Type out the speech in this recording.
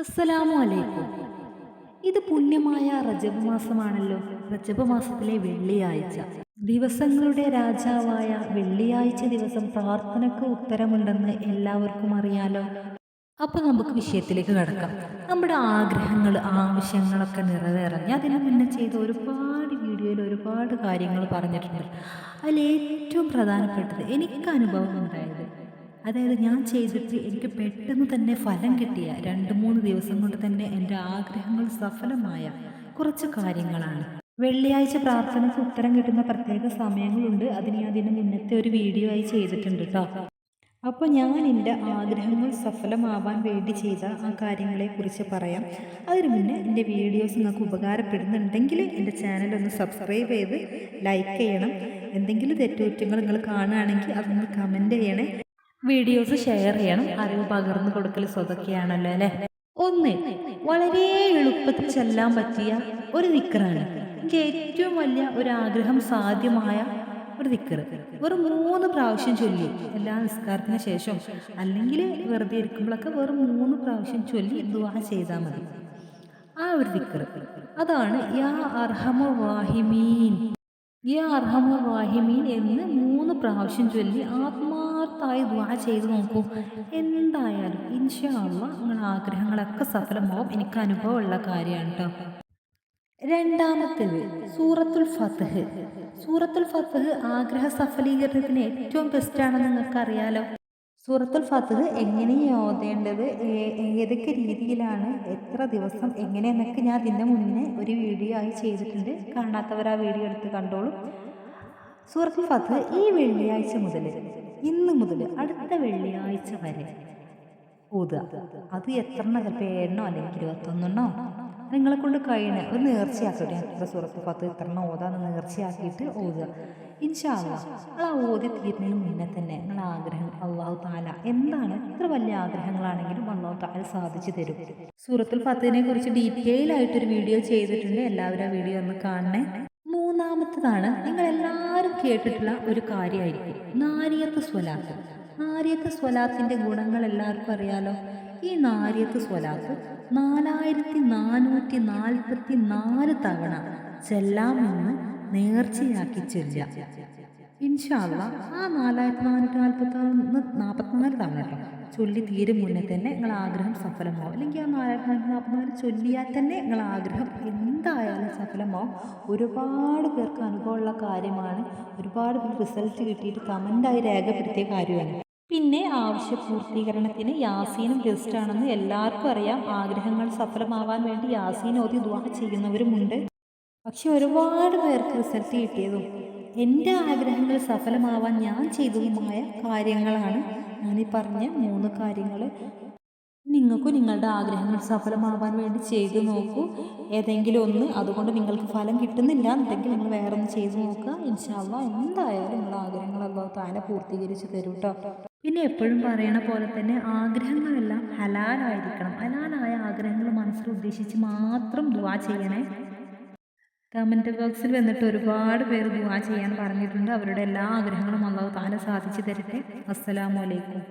അസ്സലാമു അലൈക്കും ഇത് പുണ്യമായ റജബ് മാസമാണല്ലോ. റജബ് മാസത്തിലെ വെള്ളിയാഴ്ച. ദിവസങ്ങളുടെ രാജാവായ വെള്ളിയാഴ്ച ദിവസം പ്രാർത്ഥനയ്ക്ക് ഉത്തരമുണ്ടെന്ന് എല്ലാവർക്കും അറിയാലോ. അപ്പോൾ നമുക്ക് വിഷയത്തിലേക്ക് കടക്കാം. നമ്മുടെ ആഗ്രഹങ്ങൾ ആവശ്യങ്ങളൊക്കെ നിറവേറഞ്ഞ് അതിന് മുന്നേ ചെയ്ത ഒരുപാട് വീഡിയോയിൽ ഒരുപാട് കാര്യങ്ങൾ പറഞ്ഞിട്ടുണ്ട്. അതിൽ ഏറ്റവും പ്രധാനപ്പെട്ടത് എനിക്ക് അനുഭവം ഉണ്ടായത് അതായത് ഞാൻ ചെയ്തിട്ട് എനിക്ക് പെട്ടെന്ന് തന്നെ ഫലം കിട്ടിയ രണ്ട് മൂന്ന് ദിവസം കൊണ്ട് തന്നെ എന്റെ ആഗ്രഹങ്ങൾ സഫലമായ കുറച്ച് കാര്യങ്ങളാണ്. വെള്ളിയാഴ്ച പ്രാർത്ഥനയ്ക്ക് ഉത്തരം കിട്ടുന്ന പ്രത്യേക സമയങ്ങളുണ്ട്. അതിന് ഞാൻ അതിന് മുന്നത്തെ ഒരു വീഡിയോ ആയി ചെയ്തിട്ടുണ്ട് കേട്ടോ അപ്പോൾ ഞാൻ എന്റെ ആഗ്രഹങ്ങൾ സഫലമാവാൻ വേണ്ടി ചെയ്ത ആ കാര്യങ്ങളെക്കുറിച്ച് പറയാം. അതിന് മുന്നേ എന്റെ വീഡിയോസ് നിങ്ങൾക്ക് ഉപകാരപ്പെടുന്നുണ്ടെങ്കിൽ എന്റെ ചാനൽ ഒന്ന് സബ്സ്ക്രൈബ് ചെയ്ത് ലൈക്ക് ചെയ്യണം. എന്തെങ്കിലും തെറ്റുകുറ്റങ്ങൾ നിങ്ങൾ കാണുകയാണെങ്കിൽ അതൊന്ന് കമന്റ് ചെയ്യണേ. വീഡിയോസ് ഷെയർ ചെയ്യണം. അറിവ് പകർന്നു കൊടുക്കൽ സ്വതൊക്കെയാണല്ലോ അല്ലേ? ഒന്ന് വളരെ എളുപ്പത്തിൽ ചെല്ലാൻ പറ്റിയ ഒരു നിക്കറാണ് എനിക്ക് ഏറ്റവും വലിയ ഒരു ആഗ്രഹം സാധ്യമായ ഒരു നിക്കർ വെറും മൂന്ന് പ്രാവശ്യം ചൊല്ലി. എല്ലാ നിസ്കാരത്തിന് ശേഷം അല്ലെങ്കിൽ വെറുതെ ഇരിക്കുമ്പോഴൊക്കെ വെറും മൂന്ന് പ്രാവശ്യം ചൊല്ലി ദുവാ ചെയ്താൽ മതി. ആ ഒരു നിക്കർ അതാണ് യാ അർഹമ വാഹിമീൻ യാ അർഹമ വാഹിമീൻ എന്ന് മൂന്ന് പ്രാവശ്യം ചൊല്ലി ആത്മാർത്ഥമായി ദ്വാ ചെയ്ത് നോക്കൂ. എന്തായാലും ഇൻഷാള്ള നിങ്ങളുടെ ആഗ്രഹങ്ങളൊക്കെ സഫലമാവും. എനിക്ക് അനുഭവമുള്ള കാര്യമാണ് കേട്ടോ രണ്ടാമത്തേത് സൂറത്തുൽ ഫത്തഹ് സൂറത്തുൽ ഫത്തഹ് ആഗ്രഹ സഫലീകരണത്തിന് ഏറ്റവും ബെസ്റ്റാണെന്ന് നിങ്ങൾക്ക് അറിയാലോ സൂറത്തുൽ ഫത്തഹ് എങ്ങനെ ഓതേണ്ടത് ഏതൊക്കെ രീതിയിലാണ് എത്ര ദിവസം എങ്ങനെയെന്നൊക്കെ ഞാൻ അതിന്റെ മുന്നേ ഒരു വീഡിയോ ആയി ചെയ്തിട്ടുണ്ട്. കാണാത്തവർ ആ വീഡിയോ എടുത്ത് കണ്ടോളൂ. സൂറത്തുൽ ഫത്തഹ് ഈ വെള്ളിയാഴ്ച മുതൽ ഇന്ന് മുതൽ അടുത്ത വെള്ളിയാഴ്ച വരെ ഓതുക. അത് എത്ര ചിലപ്പോൾ ഏഴെണ്ണോ അല്ലെങ്കിൽ ഇരുപത്തൊന്നെണ്ണോ? നിങ്ങളെ കൊണ്ട് കഴിയണ. ഒരു നേർച്ചയാക്കട്ടെ. എത്ര സുഹൃത്ത് പത്ത് എത്രണ്ണം ഓതാന്ന് നേർച്ചയാക്കിയിട്ട് ഓതുക. ഇൻഷാല്ല നിങ്ങൾ ആ ഓതി തീരുന്നതിന് മുന്നേ തന്നെ നിങ്ങളെ ആഗ്രഹം അള്ളാഹു താല എന്താണ്? ഇത്ര വലിയ ആഗ്രഹങ്ങളാണെങ്കിലും അള്ളാഹു താല സാധിച്ചു തരും. സൂറത്തുൽ ഫത്തിനെ കുറിച്ച് ഡീറ്റെയിൽ ആയിട്ടൊരു വീഡിയോ ചെയ്തിട്ടുണ്ട്. എല്ലാവരും ആ വീഡിയോ ഒന്ന് കാണണേ. മൂന്നാമത്തതാണ് നിങ്ങൾ എല്ലാവരും കേട്ടിട്ടുള്ള ഒരു കാര്യമായിരിക്കും. നാരിയത്ത് സ്വലാത്ത്. നാരിയത്ത് സ്വലാത്തിന്റെ ഗുണങ്ങൾ എല്ലാവർക്കും അറിയാലോ? ഈ നാരിയത്ത് സ്വലാത്ത് നാലായിരത്തി നാനൂറ്റി നാൽപ്പത്തി നാല് തവണ ചെല്ലാമെന്ന് നേർച്ചയാക്കി ചെല്ല ഇൻഷാല്ല ആ നാലായിരത്തി നാനൂറ്റി നാൽപ്പത്തി ആറ് നാൽപ്പത്തിനാല് തവണ കേട്ടോ. ചൊല്ലി തീരും മുന്നേ തന്നെ നിങ്ങൾ ആഗ്രഹം സഫലമാവും. അല്ലെങ്കിൽ ആ നാലായിരത്തി നാനൂറ്റി നാൽപ്പത്തിനാല് ചൊല്ലിയാൽ തന്നെ നിങ്ങൾ ആഗ്രഹം എന്തായാലും സഫലമാവും. ഒരുപാട് പേർക്ക് അനുഭവമുള്ള കാര്യമാണ്. ഒരുപാട് റിസൾട്ട് കിട്ടിയിട്ട് കമന്റായി രേഖപ്പെടുത്തിയ കാര്യമാണ്. പിന്നെ ആവശ്യ പൂർത്തീകരണത്തിന് യാസീനും ബെസ്റ്റാണെന്ന് എല്ലാവർക്കും അറിയാം. ആഗ്രഹങ്ങൾ സഫലമാവാൻ വേണ്ടി യാസീൻ ഓതി ദുവാ ചെയ്യുന്നവരുമുണ്ട്. പക്ഷെ ഒരുപാട് പേർക്ക് റിസൾട്ട് കിട്ടിയതും എന്റെ ആഗ്രഹങ്ങൾ സഫലമാവാൻ ഞാൻ ചെയ്തതുമായ കാര്യങ്ങളാണ്. ഞാനീ പറഞ്ഞ മൂന്ന് കാര്യങ്ങൾ നിങ്ങൾക്കും നിങ്ങളുടെ ആഗ്രഹങ്ങൾ സഫലമാവാൻ വേണ്ടി ചെയ്തു നോക്കൂ. ഏതെങ്കിലും ഒന്ന് അതുകൊണ്ട് നിങ്ങൾക്ക് ഫലം കിട്ടുന്നില്ല എന്നുണ്ടെങ്കിൽ നിങ്ങൾ വേറെ ഒന്ന് ചെയ്തു നോക്കുക. ഇൻഷാല്ല എന്തായാലും നിങ്ങളുടെ ആഗ്രഹങ്ങൾ ആഗ്രഹങ്ങളല്ലോ താനെ പൂർത്തീകരിച്ച് തരും പിന്നെ എപ്പോഴും പറയണ പോലെ തന്നെ ആഗ്രഹങ്ങളെല്ലാം ഹലാലായിരിക്കണം. ഹലാലായ ആഗ്രഹങ്ങൾ മനസ്സിൽ ഉദ്ദേശിച്ച് മാത്രം ദുവാ ചെയ്യണേ. കമന്റ് ബോക്സിൽ വന്നിട്ട് ഒരുപാട് പേര് ദുവാ ചെയ്യാൻ പറഞ്ഞിട്ടുണ്ട്. അവരുടെ എല്ലാ ആഗ്രഹങ്ങളും അള്ളാഹു താല സാധിച്ചു തരട്ടെ. അസ്സലാമലൈക്കും